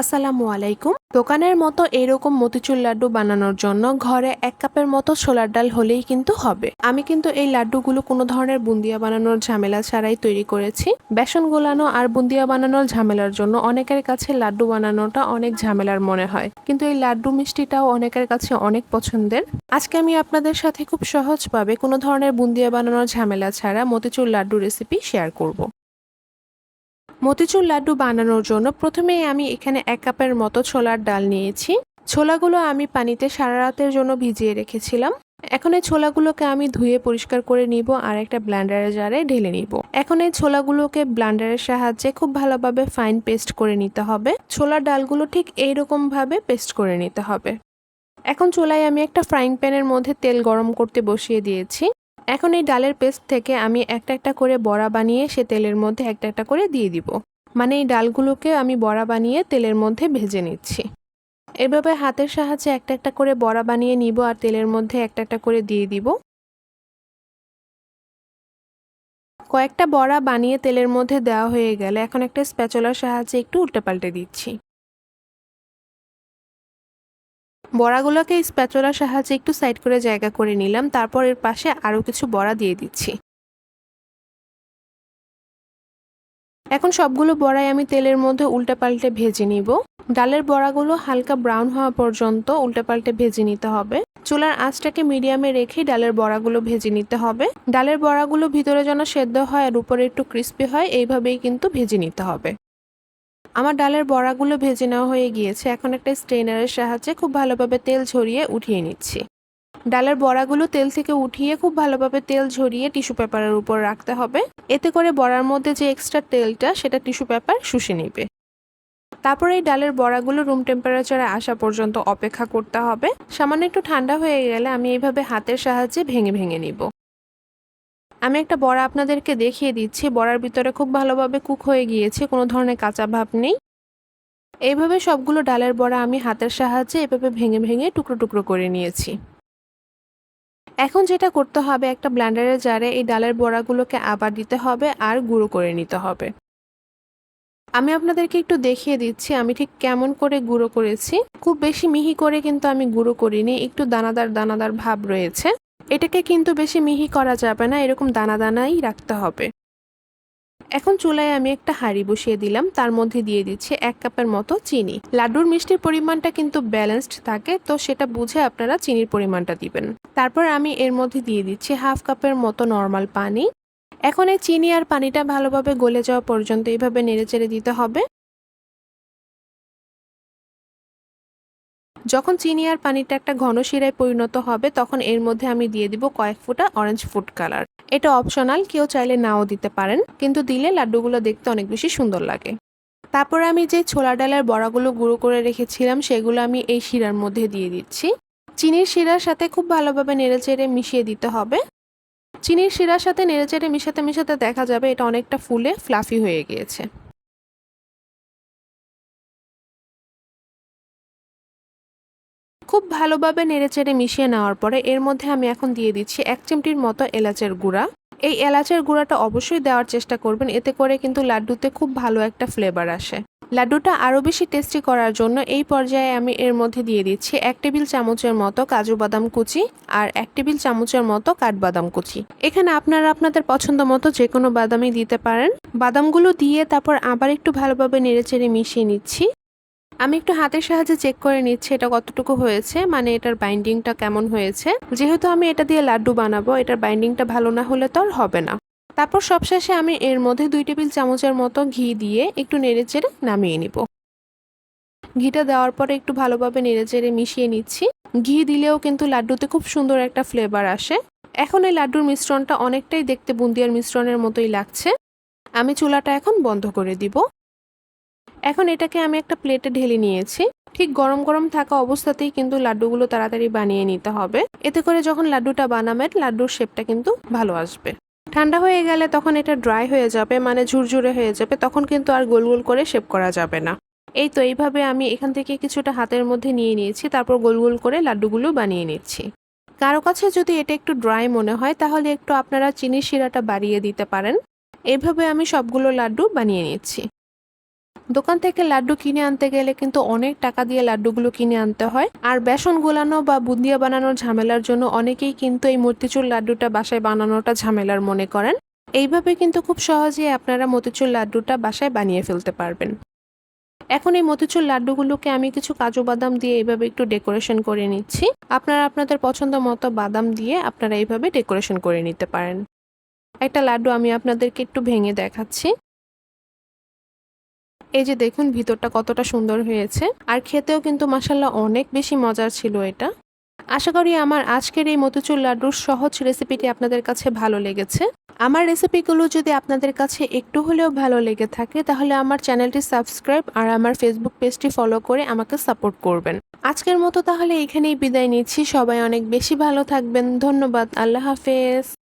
আসসালামু আলাইকুম। দোকানের মতো এরকম মতিচুর লাড্ডু বানানোর জন্য ঘরে এক কাপের মতো ছোলার ডাল হলেই কিন্তু হবে। আমি কিন্তু এই লাড্ডুগুলো কোনো ধরনের বুন্দিয়া বানানোর ঝামেলা ছাড়াই তৈরি করেছি। বেসন গোলানো আর বুন্দিয়া বানানোর ঝামেলার জন্য অনেকের কাছে লাড্ডু বানানোটা অনেক ঝামেলার মনে হয়। কিন্তু এই লাড্ডু মিষ্টিটাও অনেকের কাছে অনেক পছন্দের। আজকে আমি আপনাদের সাথে খুব সহজভাবে কোনো ধরনের বুন্দিয়া বানানোর ঝামেলা ছাড়া মতিচুর লাড্ডু রেসিপি শেয়ার করব। মতিচুর লাড্ডু বানানোর জন্য প্রথমেই আমি এখানে এক কাপের মতো ছোলার ডাল নিয়েছি। ছোলাগুলো আমি পানিতে সারা রাতের জন্য ভিজিয়ে রেখেছিলাম। এখন এই ছোলাগুলোকে আমি ধুয়ে পরিষ্কার করে নিব আর একটা ব্লান্ডারের জারে ঢেলে নিব। এখন এই ছোলাগুলোকে ব্লান্ডারের সাহায্যে খুব ভালোভাবে ফাইন পেস্ট করে নিতে হবে। ছোলার ডালগুলো ঠিক এইরকম ভাবে পেস্ট করে নিতে হবে। এখন চুলায় আমি একটা ফ্রাইং প্যানের মধ্যে তেল গরম করতে বসিয়ে দিয়েছি। এখন এই ডালের পেস্ট থেকে আমি একটা একটা করে বড়া বানিয়ে সে তেলের মধ্যে একটা একটা করে দিয়ে দিব। মানে এই ডালগুলোকে আমি বড়া বানিয়ে তেলের মধ্যে ভেজে নিচ্ছি। এভাবে হাতের সাহায্যে একটা একটা করে বড়া বানিয়ে নিব আর তেলের মধ্যে একটা একটা করে দিয়ে দিব। কয়েকটা বড়া বানিয়ে তেলের মধ্যে দেওয়া হয়ে গেলে এখন একটা স্প্যাচলার সাহায্যে একটু উল্টে পাল্টে দিচ্ছি। বড়াগুলোকে স্প্যাচলার সাহায্যে একটু সাইড করে জায়গা করে নিলাম, তারপর এর পাশে আরও কিছু বড়া দিয়ে দিচ্ছি। এখন সবগুলো বড়াই আমি তেলের মধ্যে উল্টে পাল্টে ভেজে নিব। ডালের বড়াগুলো হালকা ব্রাউন হওয়া পর্যন্ত উল্টে পাল্টে ভেজে নিতে হবে। চুলার আঁচটাকে মিডিয়ামে রেখে ডালের বড়াগুলো ভেজে নিতে হবে। ডালের বড়াগুলো ভিতরে যেন সেদ্ধ হয় আর উপরে একটু ক্রিস্পি হয়, এইভাবেই কিন্তু ভেজে নিতে হবে। আমার ডালের বড়াগুলো ভেজে নেওয়া হয়ে গিয়েছে। এখন একটা স্ট্রেনারের সাহায্যে খুব ভালোভাবে তেল ঝরিয়ে উঠিয়ে নিচ্ছি। ডালের বড়াগুলো তেল থেকে উঠিয়ে খুব ভালোভাবে তেল ঝরিয়ে টিস্যু পেপারের উপর রাখতে হবে। এতে করে বড়ার মধ্যে যে এক্সট্রা তেলটা, সেটা টিস্যু পেপার শুষে নেবে। তারপর এই ডালের বড়াগুলো রুম টেম্পারেচারে আসা পর্যন্ত অপেক্ষা করতে হবে। সামান্য একটু ঠান্ডা হয়ে গেলে আমি এইভাবে হাতের সাহায্যে ভেঙে ভেঙে নিব। আমি একটা বড়া আপনাদেরকে দেখিয়ে দিচ্ছি। বড়ার ভিতরে খুব ভালোভাবে কুক হয়ে গিয়েছে, কোনো ধরনের কাঁচা ভাব নেই। এইভাবে সবগুলো ডালের বড়া আমি হাতের সাহায্যে এভাবে ভেঙে ভেঙে টুকরো টুকরো করে নিয়েছি। এখন যেটা করতে হবে, একটা ব্ল্যান্ডারের জারে এই ডালের বড়াগুলোকে আবার দিতে হবে আর গুঁড়ো করে নিতে হবে। আমি আপনাদেরকে একটু দেখিয়ে দিচ্ছি, আমি ঠিক কেমন করে গুঁড়ো করেছি। খুব বেশি মিহি করে কিন্তু আমি গুঁড়ো করিনি, একটু দানাদার দানাদার ভাব রয়েছে। এটাকে কিন্তু বেশি মিহি করা যাবে না, এরকম দানা দানাই রাখতে হবে। এখন চুলায় আমি একটা হাঁড়ি বসিয়ে দিলাম, তার মধ্যে দিয়ে দিচ্ছি এক কাপের মতো চিনি। লাড্ডুর মিষ্টির পরিমাণটা কিন্তু ব্যালেন্সড থাকে, তো সেটা বুঝে আপনারা চিনির পরিমাণটা দিবেন। তারপর আমি এর মধ্যে দিয়ে দিচ্ছি হাফ কাপের মতো নর্মাল পানি। এখন এই চিনি আর পানিটা ভালোভাবে গলে যাওয়া পর্যন্ত এইভাবে নেড়ে চেড়ে দিতে হবে। যখন চিনি আর পানিটা একটা ঘন শিরায় পরিণত হবে, তখন এর মধ্যে আমি দিয়ে দিব কয়েক ফোঁটা অরেঞ্জ ফুড কালার এটা অপশনাল কেউ চাইলে নাও দিতে পারেন, কিন্তু দিলে লাড্ডুগুলো দেখতে অনেক বেশি সুন্দর লাগে। তারপরে আমি যে ছোলা ডালের বড়াগুলো গুঁড়ো করে রেখেছিলাম, সেগুলো আমি এই শিরার মধ্যে দিয়ে দিচ্ছি। চিনির শিরার সাথে খুব ভালোভাবে নেড়েচেড়ে মিশিয়ে দিতে হবে। চিনির শিরার সাথে নেড়েচেড়ে মিশাতে মিশাতে দেখা যাবে এটা অনেকটা ফুলে ফ্লাফি হয়ে গিয়েছে। খুব ভালোভাবে নেড়েচেড়ে মিশিয়ে নেওয়ার পরে এর মধ্যে আমি এখন দিয়ে দিচ্ছি এক চিমটির মতো এলাচের গুঁড়া। এই এলাচের গুঁড়াটা অবশ্যই দেওয়ার চেষ্টা করবেন, এতে করে কিন্তু লাড্ডুতে খুব ভালো একটা ফ্লেভার আসে। লাড্ডুটা আরও বেশি টেস্টি করার জন্য এই পর্যায়ে আমি এর মধ্যে দিয়ে দিচ্ছি এক টেবিল চামচের মতো কাজু বাদাম কুচি আর এক টেবিল চামচের মতো কাঠবাদাম কুচি। এখানে আপনারা আপনাদের পছন্দ মতো যে কোনো বাদামই দিতে পারেন। বাদামগুলো দিয়ে তারপর আবার একটু ভালোভাবে নেড়েচেড়ে মিশিয়ে নিচ্ছি। আমি একটু হাতের সাহায্যে চেক করে নিচ্ছি এটা কতটুকু হয়েছে মানে এটার বাইন্ডিংটা কেমন হয়েছে। যেহেতু আমি এটা দিয়ে লাড্ডু বানাবো, এটার বাইন্ডিংটা ভালো না হলে তো আর হবে না। তারপর সবশেষে আমি এর মধ্যে দুই টেবিল চামচের মতো ঘি দিয়ে একটু নেড়েচেড়ে নামিয়ে নিব। ঘিটা দেওয়ার পরে একটু ভালোভাবে নেড়েচেড়ে মিশিয়ে নিচ্ছি। ঘি দিলেও কিন্তু লাড্ডুতে খুব সুন্দর একটা ফ্লেভার আসে। এখন এই লাড্ডুর মিশ্রণটা অনেকটাই দেখতে বুন্দিয়ার মিশ্রণের মতোই লাগছে। আমি চুলাটা এখন বন্ধ করে দিব। এখন এটাকে আমি একটা প্লেটে ঢেলে নিয়েছি। ঠিক গরম গরম থাকা অবস্থাতেই কিন্তু লাড্ডুগুলো তাড়াতাড়ি বানিয়ে নিতে হবে। এতে করে যখন লাড্ডুটা বানাবেন, লাড্ডুর শেপটা কিন্তু ভালো আসবে। ঠান্ডা হয়ে গেলে তখন এটা ড্রাই হয়ে যাবে মানে ঝুরঝুরে হয়ে যাবে, তখন কিন্তু আর গোল গোল করে শেপ করা যাবে না। এই তো এইভাবে আমি এখান থেকে কিছুটা হাতের মধ্যে নিয়ে নিয়েছি, তারপর গোল গোল করে লাড্ডুগুলো বানিয়ে নিচ্ছি। কারও কাছে যদি এটা একটু ড্রাই মনে হয়, তাহলে একটু আপনারা চিনির শিরাটা বাড়িয়ে দিতে পারেন। এভাবে আমি সবগুলো লাড্ডু বানিয়ে নিচ্ছি। দোকান থেকে লাড্ডু কিনে আনতে গেলে কিন্তু অনেক টাকা দিয়ে লাড্ডুগুলো কিনে আনতে হয়। আর বেসন গোলানো বা বুন্দিয়া বানানোর ঝামেলার জন্য অনেকেই কিন্তু এই মতিচুর লাড্ডুটা বাসায় বানানোটা ঝামেলার মনে করেন। এইভাবে কিন্তু খুব সহজেই আপনারা মতিচুর লাড্ডুটা বাসায় বানিয়ে ফেলতে পারবেন। এখন এই মতিচুর লাড্ডুগুলোকে আমি কিছু কাজু বাদাম দিয়ে এইভাবে একটু ডেকোরেশন করে নিচ্ছি। আপনারা আপনাদের পছন্দ মতো বাদাম দিয়ে আপনারা এইভাবে ডেকোরেশন করে নিতে পারেন। একটা লাড্ডু আমি আপনাদেরকে একটু ভেঙে দেখাচ্ছি। এই যে দেখুন, ভিতরটা কতটা সুন্দর হয়েছে। আর খেতেও কিন্তু মাসাল্লাহ অনেক বেশি মজার ছিল এটা। আশা করি আমার আজকের এই মতিচুর লাড্ডুর সহজ রেসিপিটি আপনাদের কাছে ভালো লেগেছে। আমার রেসিপিগুলো যদি আপনাদের কাছে একটু হলেও ভালো লেগে থাকে, তাহলে আমার চ্যানেলটি সাবস্ক্রাইব আর আমার ফেসবুক পেজটি ফলো করে আমাকে সাপোর্ট করবেন। আজকের মতো তাহলে এখানেই বিদায় নিচ্ছি। সবাই অনেক বেশি ভালো থাকবেন। ধন্যবাদ। আল্লাহ হাফেজ।